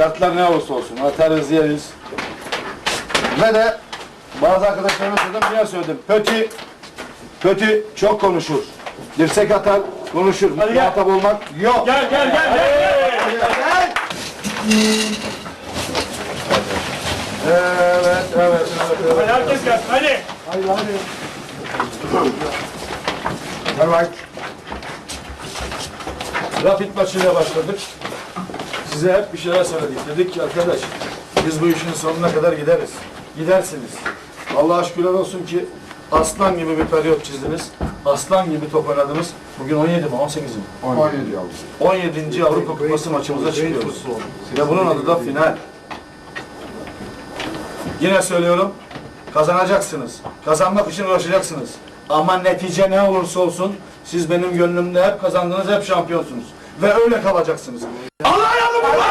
Şartlar ne olursa olsun. Atarız yeriz. Ve de bazı arkadaşlarıma söyledim, yine söyledim. Pötü, Pötü çok konuşur. Dirsek atar, konuşur. Hadi gel. Muhatap olmak yok. Gel gel gel gel. Evet, evet, evet, evet. Hadi herkes gelsin hadi. Evet. Rapid maçıyla başladık. Size hep bir şeyler söyledik. Dedik ki arkadaş biz bu işin sonuna kadar gideriz. Gidersiniz. Allah'a şükürler olsun ki aslan gibi bir periyot çizdiniz. Aslan gibi top oynadınız. Bugün 17 mi 18 mi? 17 yavrum. 17. Avrupa Kupası maçımıza çıkıyoruz. Ve bunun adı da final. Yine söylüyorum, kazanacaksınız. Kazanmak için uğraşacaksınız. Ama netice ne olursa olsun, siz benim gönlümde hep kazandınız, hep şampiyonsunuz. Ve öyle kalacaksınız. Oh,